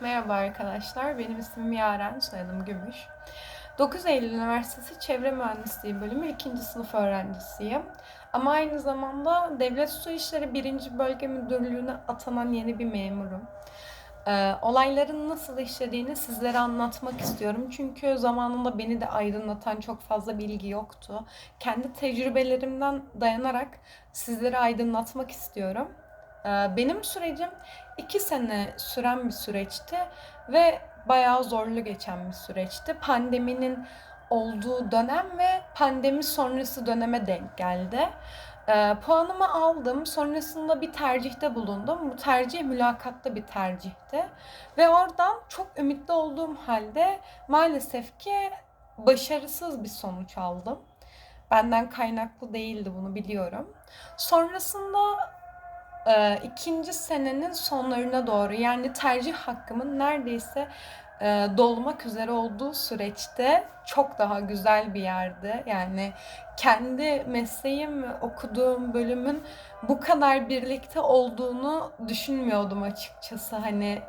Merhaba arkadaşlar, benim ismim Yaren, soyadım Gümüş. 9 Eylül Üniversitesi Çevre Mühendisliği bölümü 2. sınıf öğrencisiyim. Ama aynı zamanda Devlet Su İşleri 1. Bölge Müdürlüğü'ne atanan yeni bir memurum. Ee, olayların nasıl işlediğini sizlere anlatmak istiyorum. Çünkü zamanında beni de aydınlatan çok fazla bilgi yoktu. Kendi tecrübelerimden dayanarak sizleri aydınlatmak istiyorum. Ee, Benim sürecim iki sene süren bir süreçti ve bayağı zorlu geçen bir süreçti. Pandeminin olduğu dönem ve pandemi sonrası döneme denk geldi. Ee, puanımı aldım. Sonrasında bir tercihte bulundum. Bu tercih mülakatta bir tercihti. Ve oradan çok ümitli olduğum halde maalesef ki başarısız bir sonuç aldım. Benden kaynaklı değildi bunu biliyorum. Sonrasında e, ikinci senenin sonlarına doğru yani tercih hakkımın neredeyse e, dolmak üzere olduğu süreçte çok daha güzel bir yerde. Yani kendi mesleğim ve okuduğum bölümün bu kadar birlikte olduğunu düşünmüyordum açıkçası. Hani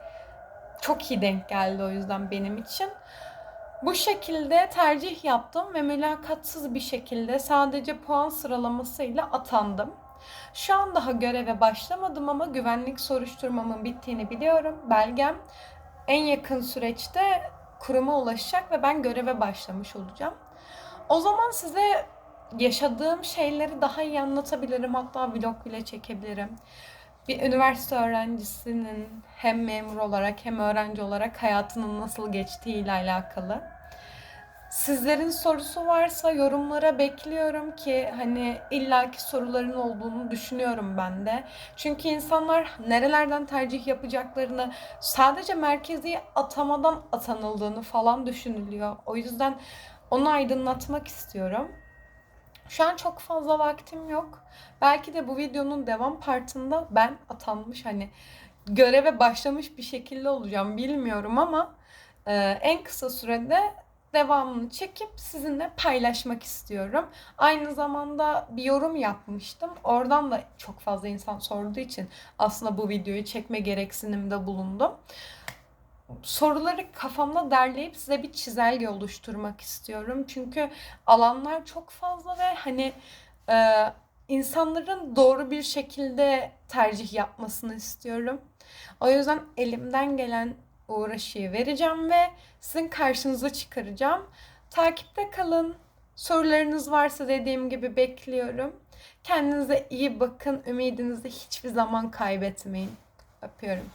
çok iyi denk geldi o yüzden benim için. Bu şekilde tercih yaptım ve mülakatsız bir şekilde sadece puan sıralamasıyla atandım. Şu an daha göreve başlamadım ama güvenlik soruşturmamın bittiğini biliyorum. Belgem en yakın süreçte kuruma ulaşacak ve ben göreve başlamış olacağım. O zaman size yaşadığım şeyleri daha iyi anlatabilirim. Hatta vlog bile çekebilirim. Bir üniversite öğrencisinin hem memur olarak hem öğrenci olarak hayatının nasıl geçtiği ile alakalı. Sizlerin sorusu varsa yorumlara bekliyorum ki hani illaki soruların olduğunu düşünüyorum ben de. Çünkü insanlar nerelerden tercih yapacaklarını sadece merkezi atamadan atanıldığını falan düşünülüyor. O yüzden onu aydınlatmak istiyorum. Şu an çok fazla vaktim yok. Belki de bu videonun devam partında ben atanmış hani göreve başlamış bir şekilde olacağım bilmiyorum ama e, en kısa sürede devamını çekip sizinle paylaşmak istiyorum. Aynı zamanda bir yorum yapmıştım. Oradan da çok fazla insan sorduğu için aslında bu videoyu çekme gereksinimde bulundum. Soruları kafamda derleyip size bir çizelge oluşturmak istiyorum. Çünkü alanlar çok fazla ve hani e, insanların doğru bir şekilde tercih yapmasını istiyorum. O yüzden elimden gelen uğraşıyı vereceğim ve sizin karşınıza çıkaracağım. Takipte kalın. Sorularınız varsa dediğim gibi bekliyorum. Kendinize iyi bakın. Ümidinizi hiçbir zaman kaybetmeyin. Öpüyorum.